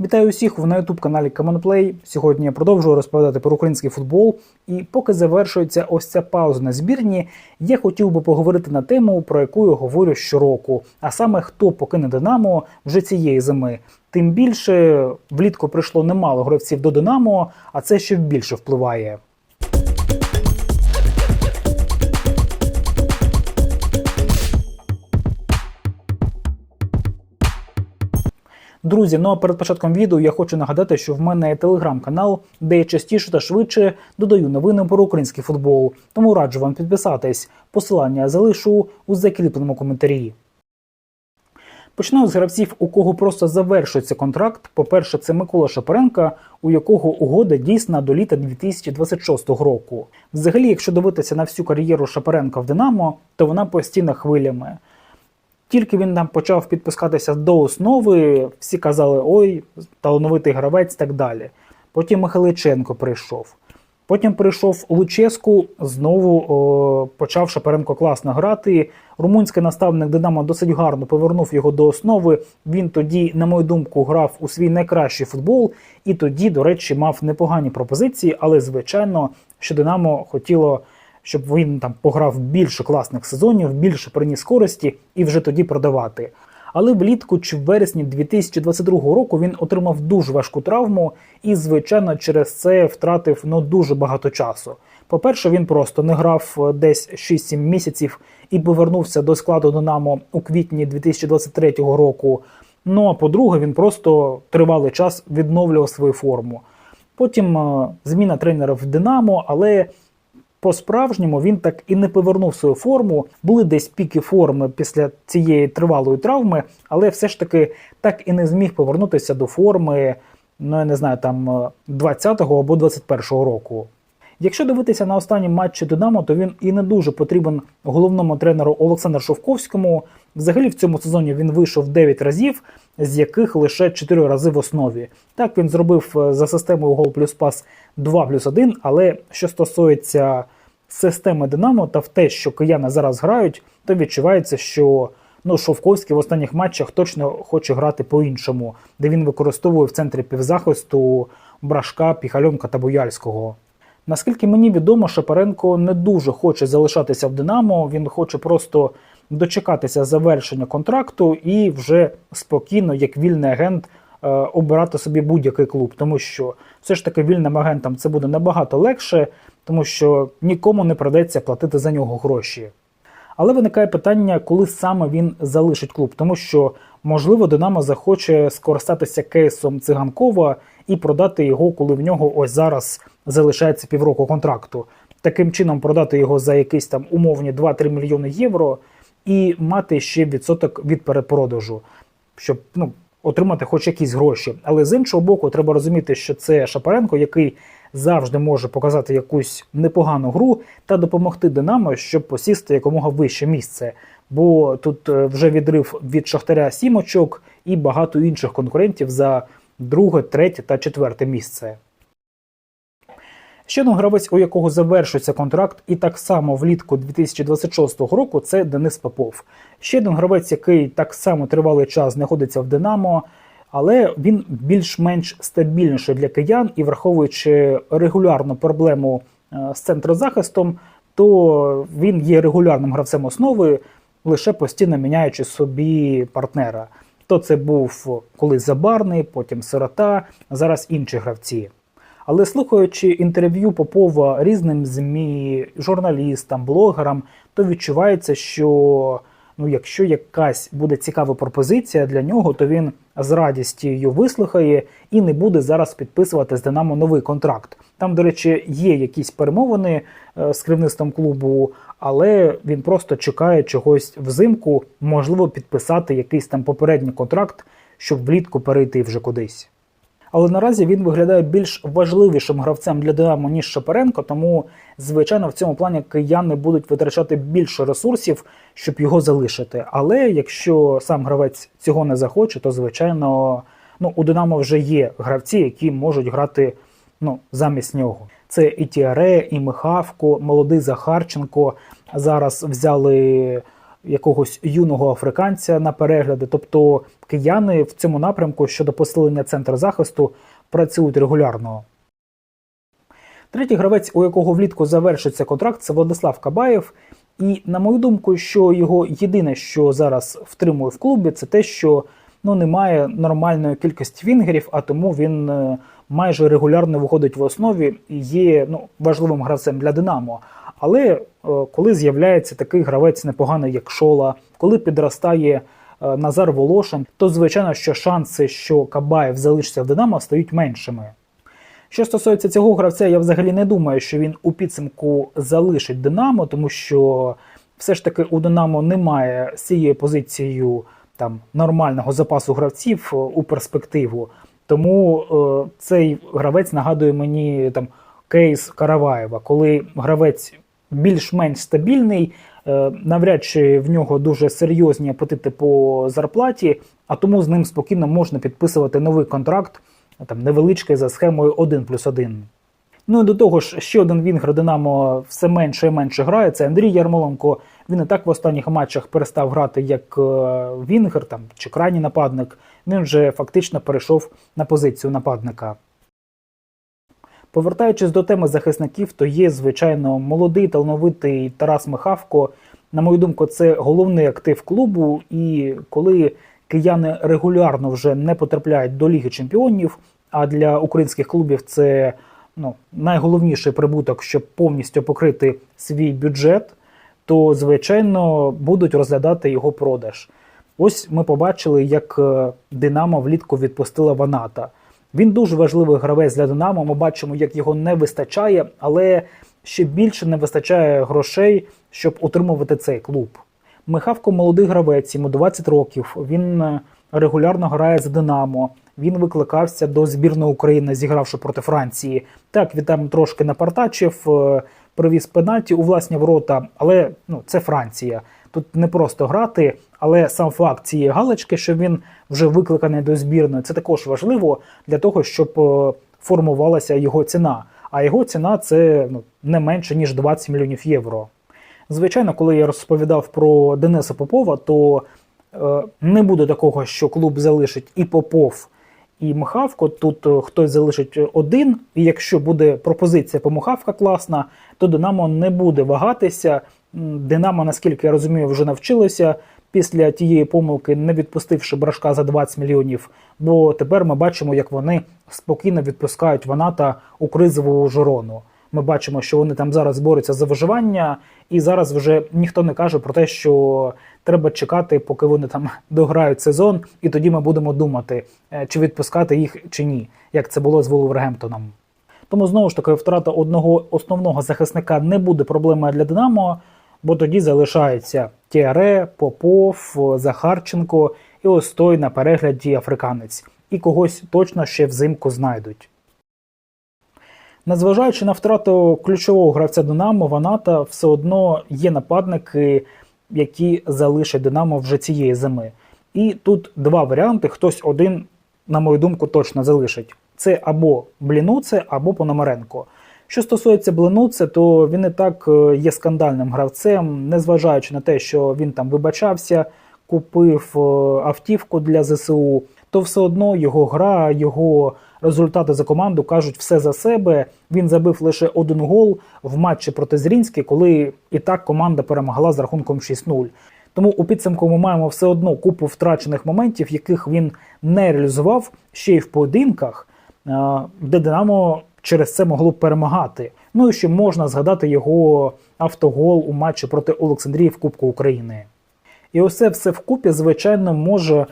Вітаю усіх на youtube каналі Commonplay. Сьогодні я продовжую розповідати про український футбол. І поки завершується ось ця пауза на збірні, я хотів би поговорити на тему, про яку я говорю щороку. А саме хто покине Динамо вже цієї зими. Тим більше влітку прийшло немало гравців до Динамо, а це ще більше впливає. Друзі, ну а перед початком відео я хочу нагадати, що в мене є телеграм-канал, де я частіше та швидше додаю новини про український футбол. Тому раджу вам підписатись. Посилання залишу у закріпленому коментарі. Почну з гравців, у кого просто завершується контракт. По-перше, це Микола Шапаренка, у якого угода дійсна до літа 2026 року. Взагалі, якщо дивитися на всю кар'єру Шапаренка в Динамо, то вона постійно хвилями. Тільки він там почав підпускатися до основи, всі казали, ой, талановитий гравець так далі. Потім Михайличенко прийшов. Потім прийшов Луческу, знову о, почав Шапаренко класно грати. Румунський наставник Динамо досить гарно повернув його до основи. Він тоді, на мою думку, грав у свій найкращий футбол, і тоді, до речі, мав непогані пропозиції, але звичайно, що Динамо хотіло щоб він там пограв більше класних сезонів, більше приніс користі і вже тоді продавати. Але влітку чи в вересні 2022 року він отримав дуже важку травму і, звичайно, через це втратив ну дуже багато часу. По-перше, він просто не грав десь 6-7 місяців і повернувся до складу Динамо у квітні 2023 року. Ну а по-друге, він просто тривалий час відновлював свою форму. Потім е, зміна тренера в Динамо, але по-справжньому він так і не повернув свою форму. Були десь піки форми після цієї тривалої травми, але все ж таки так і не зміг повернутися до форми, ну я не знаю, там 20-го або 21-го року. Якщо дивитися на останні матчі Динамо, то він і не дуже потрібен головному тренеру Олександру Шовковському. Взагалі в цьому сезоні він вийшов 9 разів, з яких лише 4 рази в основі. Так він зробив е, за системою гол плюс пас 2 плюс 1, але що стосується системи Динамо та в те, що кияни зараз грають, то відчувається, що ну, Шовковський в останніх матчах точно хоче грати по-іншому, де він використовує в центрі півзахисту Брашка, Піхальонка та Бояльського. Наскільки мені відомо, Шапаренко не дуже хоче залишатися в Динамо, він хоче просто дочекатися завершення контракту і вже спокійно, як вільний агент, обирати собі будь-який клуб, тому що все ж таки вільним агентам це буде набагато легше, тому що нікому не придеться платити за нього гроші. Але виникає питання, коли саме він залишить клуб, тому що можливо Динамо захоче скористатися кейсом циганкова і продати його, коли в нього ось зараз залишається півроку контракту. Таким чином продати його за якісь там умовні 2-3 мільйони євро і мати ще відсоток від перепродажу, щоб ну, отримати хоч якісь гроші. Але з іншого боку, треба розуміти, що це Шапаренко, який завжди може показати якусь непогану гру та допомогти Динамо, щоб посісти якомога вище місце. Бо тут е, вже відрив від Шахтаря сім очок і багато інших конкурентів за друге, третє та четверте місце. Ще один гравець, у якого завершується контракт, і так само влітку 2026 року, це Денис Попов. Ще один гравець, який так само тривалий час знаходиться в Динамо, але він більш-менш стабільніший для киян і враховуючи регулярну проблему е, з центрозахистом, то він є регулярним гравцем основи, лише постійно міняючи собі партнера. То це був колись Забарний, потім Сирота, зараз інші гравці. Але слухаючи інтерв'ю Попова різним ЗМІ, журналістам, блогерам, то відчувається, що ну, якщо якась буде цікава пропозиція для нього, то він з радістю її вислухає і не буде зараз підписувати з Динамо новий контракт. Там, до речі, є якісь перемовини е, з керівництвом клубу, але він просто чекає чогось взимку, можливо, підписати якийсь там попередній контракт, щоб влітку перейти вже кудись. Але наразі він виглядає більш важливішим гравцем для Динамо, ніж Шапаренко, тому, звичайно, в цьому плані кияни будуть витрачати більше ресурсів, щоб його залишити. Але якщо сам гравець цього не захоче, то звичайно ну, у Динамо вже є гравці, які можуть грати ну, замість нього. Це і Тіаре, і Михавко, молодий Захарченко. Зараз взяли якогось юного африканця на перегляди. Тобто кияни в цьому напрямку щодо посилення центру захисту працюють регулярно. Третій гравець, у якого влітку завершиться контракт, це Владислав Кабаєв. І на мою думку, що його єдине, що зараз втримує в клубі, це те, що ну немає нормальної кількості вінгерів, а тому він е, майже регулярно виходить в основі і є ну, важливим гравцем для Динамо. Але е, коли з'являється такий гравець непоганий, як Шола, коли підростає е, Назар Волошин, то звичайно, що шанси, що Кабаєв залишиться в Динамо, стають меншими. Що стосується цього гравця, я взагалі не думаю, що він у підсумку залишить Динамо, тому що все ж таки у Динамо немає з цією позицією там нормального запасу гравців е, у перспективу. Тому е, цей гравець нагадує мені там кейс Караваєва, коли гравець більш-менш стабільний, е, навряд чи в нього дуже серйозні апетити по зарплаті, а тому з ним спокійно можна підписувати новий контракт, там невеличкий за схемою 1 плюс 1. Ну і до того ж, ще один вінгер Динамо все менше і менше грає. Це Андрій Ярмоленко. Він і так в останніх матчах перестав грати як е, вінгер там чи крайній нападник. Він вже фактично перейшов на позицію нападника. Повертаючись до теми захисників, то є, звичайно, молодий талановитий Тарас Михавко. На мою думку, це головний актив клубу. І коли кияни регулярно вже не потрапляють до Ліги Чемпіонів, а для українських клубів це ну, найголовніший прибуток, щоб повністю покрити свій бюджет, то звичайно будуть розглядати його продаж. Ось ми побачили, як е, Динамо влітку відпустила Ваната. Він дуже важливий гравець для Динамо. Ми бачимо, як його не вистачає, але ще більше не вистачає грошей, щоб утримувати цей клуб. Михавко молодий гравець, йому 20 років. Він е, регулярно грає за Динамо. Він викликався до збірної України, зігравши проти Франції. Так, він там трошки напартачив, е, привіз пенальті у власні ворота, але ну, це Франція. Тут не просто грати, але сам факт цієї галочки, що він вже викликаний до збірної, це також важливо для того, щоб е, формувалася його ціна. А його ціна це ну, не менше ніж 20 мільйонів євро. Звичайно, коли я розповідав про Дениса Попова, то е, не буде такого, що клуб залишить і Попов, і Михавко. Тут е, хтось залишить один, і якщо буде пропозиція по Михавка класна, то Динамо не буде вагатися. Динамо, наскільки я розумію, вже навчилося після тієї помилки, не відпустивши брашка за 20 мільйонів. Бо тепер ми бачимо, як вони спокійно відпускають Ваната у кризову жорону. Ми бачимо, що вони там зараз борються за виживання, і зараз вже ніхто не каже про те, що треба чекати, поки вони там дограють сезон, і тоді ми будемо думати, е, чи відпускати їх чи ні, як це було з Вулвергемптоном. Тому знову ж таки втрата одного основного захисника не буде проблемою для Динамо, бо тоді залишається Тіаре, Попов, Захарченко і ось той на перегляді африканець. І когось точно ще взимку знайдуть. Незважаючи на втрату ключового гравця Динамо, Ваната все одно є нападники, які залишать Динамо вже цієї зими. І тут два варіанти: хтось один, на мою думку, точно залишить. Це або Блінуце, або Пономаренко. Що стосується Блинуце, то він і так е, є скандальним гравцем, незважаючи на те, що він там вибачався, купив е, автівку для ЗСУ, то все одно його гра, його результати за команду кажуть все за себе. Він забив лише один гол в матчі проти Зрінський, коли і так команда перемогла з рахунком 6-0. Тому у підсумку ми маємо все одно купу втрачених моментів, яких він не реалізував ще й в поєдинках, е, де Динамо через це могло перемагати. Ну і ще можна згадати його автогол у матчі проти Олександрії в Кубку України. І це все вкупі, звичайно, може е,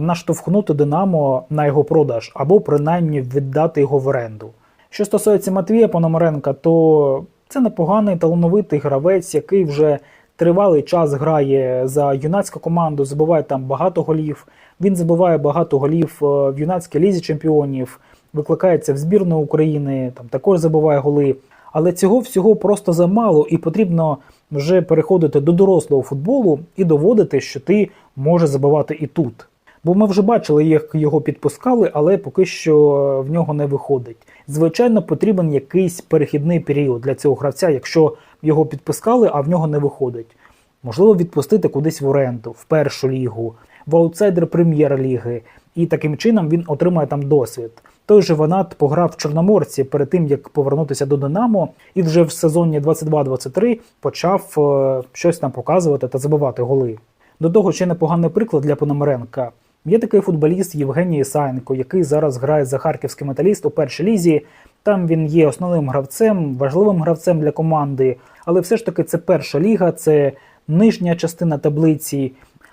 наштовхнути Динамо на його продаж або принаймні віддати його в оренду. Що стосується Матвія Пономаренка, то це непоганий талановитий гравець, який вже тривалий час грає за юнацьку команду, забиває там багато голів. Він забиває багато голів е, в юнацькій лізі чемпіонів, викликається в збірну України, там також забиває голи. Але цього всього просто замало, і потрібно вже переходити до дорослого футболу і доводити, що ти можеш забивати і тут. Бо ми вже бачили, як його підпускали, але поки що в нього не виходить. Звичайно, потрібен якийсь перехідний період для цього гравця, якщо його підпускали, а в нього не виходить. можливо, відпустити кудись в оренду, в першу лігу, в аутсайдер прем'єр-ліги, і таким чином він отримає там досвід. Той же Ванат пограв в Чорноморці перед тим, як повернутися до Динамо, і вже в сезоні 22-23 почав е, щось там показувати та забивати голи. До того ще непоганий приклад для Пономаренка. Є такий футболіст Євгеній Ісаєнко, який зараз грає за харківський металіст у першій лізі. Там він є основним гравцем, важливим гравцем для команди, але все ж таки це перша ліга, це нижня частина таблиці.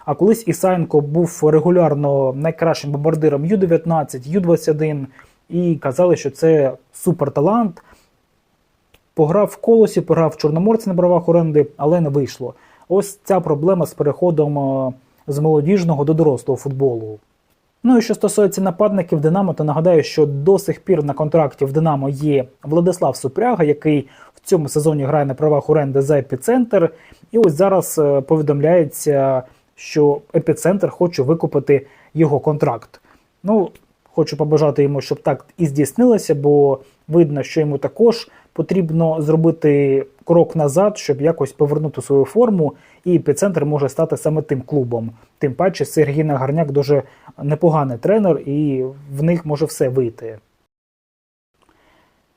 А колись Ісаєнко був регулярно найкращим бомбардиром Ю-19, Ю-21, і казали, що це суперталант. Пограв в колосі, пограв в Чорноморці на правах оренди, але не вийшло. Ось ця проблема з переходом е, з молодіжного до дорослого футболу. Ну і що стосується нападників Динамо, то нагадаю, що до сих пір на контракті в Динамо є Владислав Супряга, який в цьому сезоні грає на правах оренди за епіцентр. І ось зараз е, повідомляється, що епіцентр хоче викупити його контракт. Ну, хочу побажати йому, щоб так і здійснилося, бо видно, що йому також потрібно зробити крок назад, щоб якось повернути свою форму, і епіцентр може стати саме тим клубом. Тим паче Сергій Нагарняк дуже непоганий тренер, і в них може все вийти.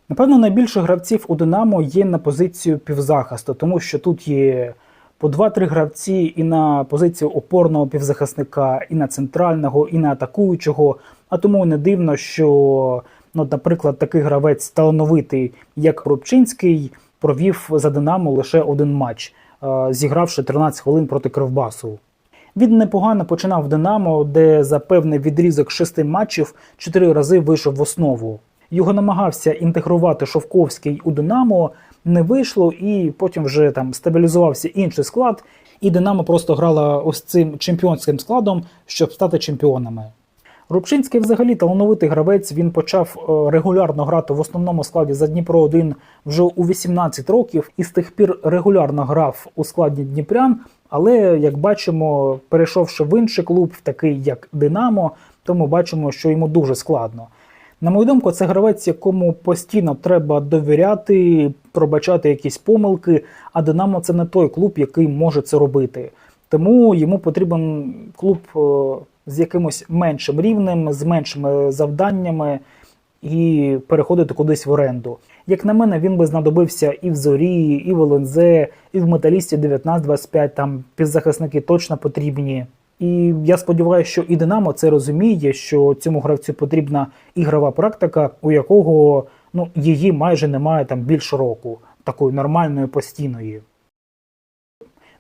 Напевно, найбільше гравців у Динамо є на позицію півзахисту, тому що тут є по 2-3 гравці і на позицію опорного півзахисника, і на центрального, і на атакуючого. А тому не дивно, що, ну, наприклад, такий гравець талановитий, як Рубчинський, провів за Динамо лише один матч, е, зігравши 13 хвилин проти Кривбасу. Він непогано починав в Динамо, де за певний відрізок шести матчів чотири рази вийшов в основу. Його намагався інтегрувати Шовковський у Динамо, не вийшло, і потім вже там стабілізувався інший склад, і Динамо просто грала ось цим чемпіонським складом, щоб стати чемпіонами. Рубчинський взагалі талановитий гравець. Він почав е, регулярно грати в основному складі за Дніпро 1 вже у 18 років і з тих пір регулярно грав у складі Дніпрян. Але як бачимо, перейшовши в інший клуб, такий як Динамо, то ми бачимо, що йому дуже складно. На мою думку, це гравець, якому постійно треба довіряти, пробачати якісь помилки. А Динамо це не той клуб, який може це робити. Тому йому потрібен клуб е, з якимось меншим рівнем, з меншими завданнями і переходити кудись в оренду. Як на мене, він би знадобився і в зорі, і в ЛНЗ, і в металісті 19-25, Там півзахисники точно потрібні. І я сподіваюся, що і Динамо це розуміє, що цьому гравцю потрібна ігрова практика, у якого ну її майже немає там більше року, такої нормальної постійної.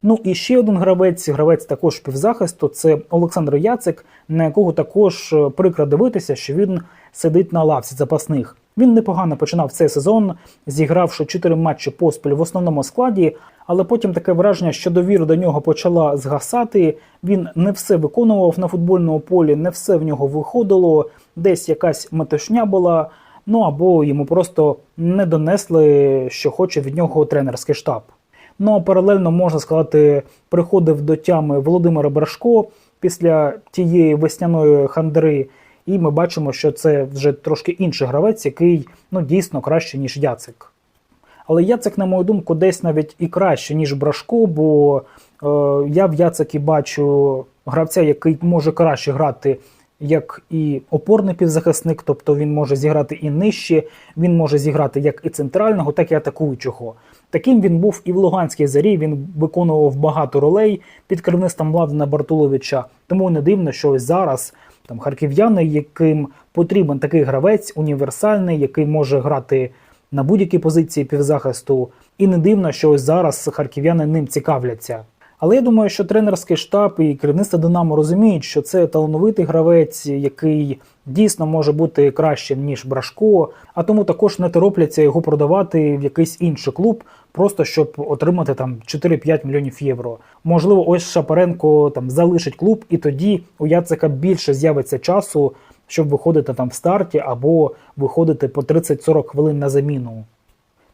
Ну і ще один гравець, гравець також півзахисту, це Олександр Яцик, на якого також е, прикро дивитися, що він сидить на лавці запасних. Він непогано починав цей сезон, зігравши 4 матчі поспіль в основному складі, але потім таке враження, що довіра до нього почала згасати. Він не все виконував на футбольному полі, не все в нього виходило, десь якась метушня була. Ну або йому просто не донесли, що хоче від нього тренерський штаб. Ну а паралельно можна сказати, приходив до тями Володимира Брашко після тієї весняної хандри. І ми бачимо, що це вже трошки інший гравець, який ну дійсно краще, ніж Яцик. Але Яцик, на мою думку, десь навіть і краще, ніж Брашко, бо е, я в Яцикі бачу гравця, який може краще грати як і опорний півзахисник, тобто він може зіграти і нижче, він може зіграти як і центрального, так і атакуючого. Таким він був і в Луганській зарі. Він виконував багато ролей під керівництвом Владина Бартуловича. Тому не дивно, що ось зараз там харків'яни, яким потрібен такий гравець, універсальний, який може грати на будь-якій позиції півзахисту. І не дивно, що ось зараз харків'яни ним цікавляться. Але я думаю, що тренерський штаб і керівництво Динамо розуміють, що це талановитий гравець, який дійсно може бути кращим ніж Брашко, а тому також не торопляться його продавати в якийсь інший клуб, просто щоб отримати там 4-5 мільйонів євро. Можливо, ось Шапаренко там залишить клуб, і тоді у Яцика більше з'явиться часу, щоб виходити там в старті або виходити по 30-40 хвилин на заміну.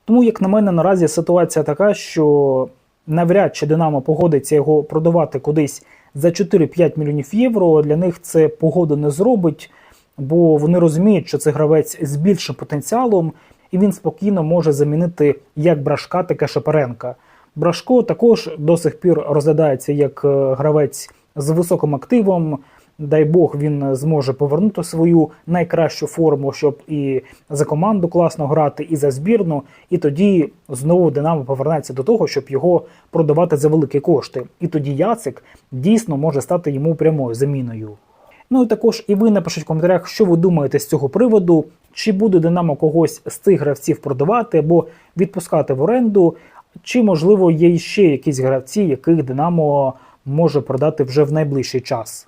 Тому, як на мене, наразі ситуація така, що навряд чи Динамо погодиться його продавати кудись за 4-5 мільйонів євро. Для них це погода не зробить, бо вони розуміють, що це гравець з більшим потенціалом, і він спокійно може замінити як Брашка, так і Шапаренка. Брашко також до сих пір розглядається як е, гравець з високим активом. Дай Бог він зможе повернути свою найкращу форму, щоб і за команду класно грати, і за збірну. І тоді знову Динамо повернеться до того, щоб його продавати за великі кошти. І тоді Яцик дійсно може стати йому прямою заміною. Ну і також і ви напишіть в коментарях, що ви думаєте з цього приводу, чи буде Динамо когось з цих гравців продавати або відпускати в оренду, чи можливо є ще якісь гравці, яких Динамо може продати вже в найближчий час.